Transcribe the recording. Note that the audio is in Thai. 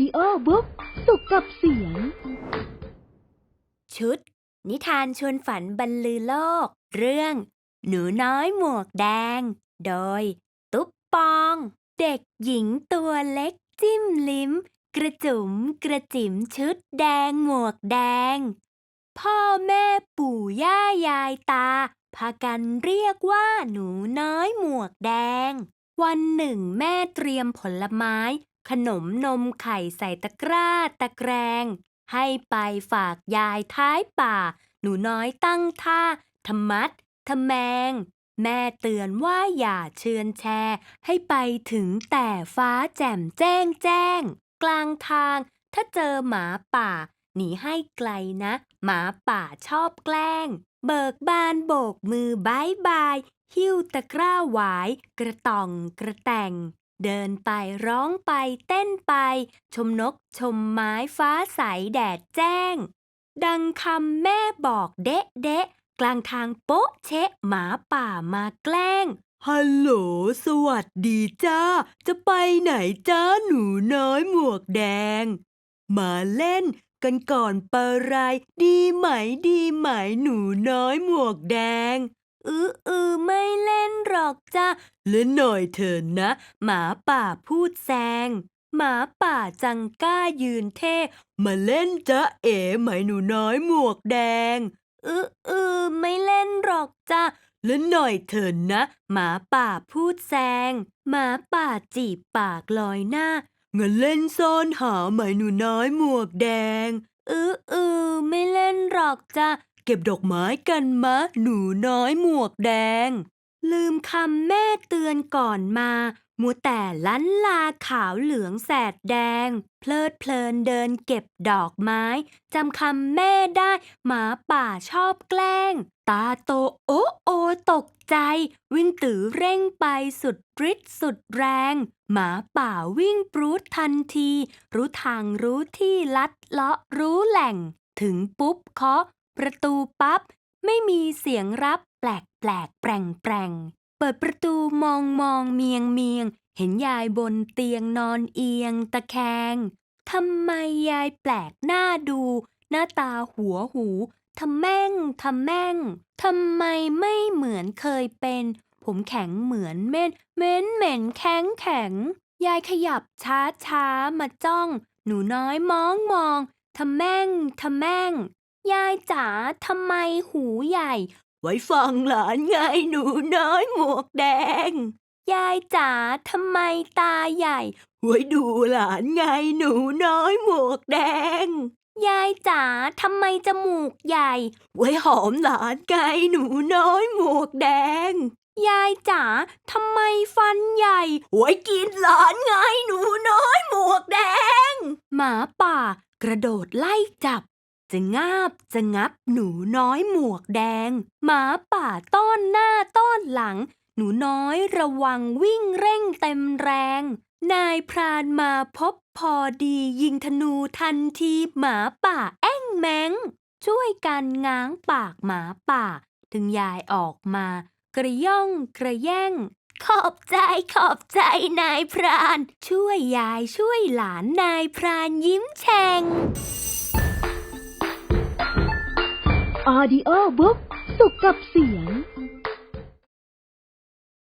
ดิโอบุ๊กสุขกับเสียง ชุด นิทานชวนฝันบรรลือโลก เรื่อง หนูน้อยหมวกแดง โดย ตุ๊บปอง เด็กหญิงตัวเล็กจิ้มลิ้ม กระจุ๋มกระจิ๋มชุดแดงหมวกแดง พ่อแม่ปู่ย่ายายตา พากันเรียกว่าหนูน้อยหมวกแดง วันหนึ่งแม่เตรียมผลไม้ ขนมนมไข่ใส่ตะกร้าตะแกรง ให้ไปฝากยายท้ายป่า หนูน้อยตั้งท่าทำมัดทำแมง แม่เตือนว่าอย่าเชือนแชร์ ให้ไปถึงแต่ฟ้าแจ่มแจ้งแจ้ง กลางทาง ถ้าเจอหมาป่า หนีให้ไกลนะ หมาป่าชอบแกล้ง เบิกบานโบกมือบายบายหิ้วตะกร้าหวาย กระต่องกระแต่ง เดินไปร้องไปเต้นไป ชมนกชมไม้ฟ้าใสแดดแจ้ง ดังคำแม่บอกเดะเดะกลางทางโป๊ะเชะหมาป่ามาแกล้ง ฮัลโหล สวัสดีจ้า จะไปไหนจ้าหนูน้อยหมวกแดง มาเล่นกันก่อนปะไรายดีไหมดีไหมหนูน้อยหมวกแดง อืออือไม่เล่นหร อกจ้าเล่นหน่อยเถอะนะ หมาป่าพูดแซง หมาป่าจังกล้ายืนเท่ มาเล่นจ้าเอ๋ไหมหนูน้อยหมวกแดงอืออือไม่เล่นหรอกจ้าเล่นหน่อยเถอะนะ หมาป่าพูดแซง หมาป่าจีบปากลอยหน้าเงินเล่นซ่อนหาไหมหนูน้อยหมวกแดงอืออือไม่เล่นหรอกจ้าเก็บดอกไม้กันมะ หนูน้อยหมวกแดง ลืมคำแม่เตือนก่อนมา มัวแต่ลันลาขาวเหลืองแสดแดง เพลิดเพลินเดินเก็บดอกไม้ จำคำแม่ได้ หมาป่าชอบแกล้ง ตาโตโอโอตกใจ วิ่งตือเร่งไปสุดฤทธิ์สุดแรง หมาป่าวิ่งปรูดทันที รู้ทางรู้ที่ลัดเลาะรู้แหล่ง ถึงปุ๊บเคาะประตูปั๊บ ไม่มีเสียงรับแปลกแปลกแปร่งแปร่งเปิดประตูมองมองเมียงเมียง เห็นยายบนเตียงนอนเอียงตะแคงทำไมยายแปลกหน้าดู หน้าตาหัวหูทำแม่งทำแม่งทำไมไม่เหมือนเคยเป็น ผมแข็งเหมือนเม่นเม็นเหม็นแข็งแข็ง ยายขยับช้าช้ามาจ้อง หนูน้อยมองมองทำแม่งทำแม่ง ยายจ๋าทำไมหูใหญ่ ไว้ฟังหลานไงหนูน้อยหมวกแดง ยายจ๋าทำไมตาใหญ่ ไว้ดูหลานไงหนูน้อยหมวกแดง ยายจ๋าทำไมจมูกใหญ่ ไว้หอมหลานไงหนูน้อยหมวกแดง ยายจ๋าทำไมฟันใหญ่ ไว้กินหลานไงหนูน้อยหมวกแดง หมาป่ากระโดดไล่จับ จะงาบจะงับหนูน้อยหมวกแดง หมาป่าต้อนหน้าต้อนหลัง หนูน้อยระวังวิ่งเร่งเต็มแรง นายพรานมาพบพอดียิงธนูทันทีหมาป่าแอ้งแมงช่วยกันง้างปากหมาป่า ถึงยายออกมา กระย่องกระแย่ง ขอบใจขอบใจนายพราน ช่วยยายช่วยหลานนายพรานยิ้มแฉ่ง ออดิโอบุ๊กสุขกับเสียง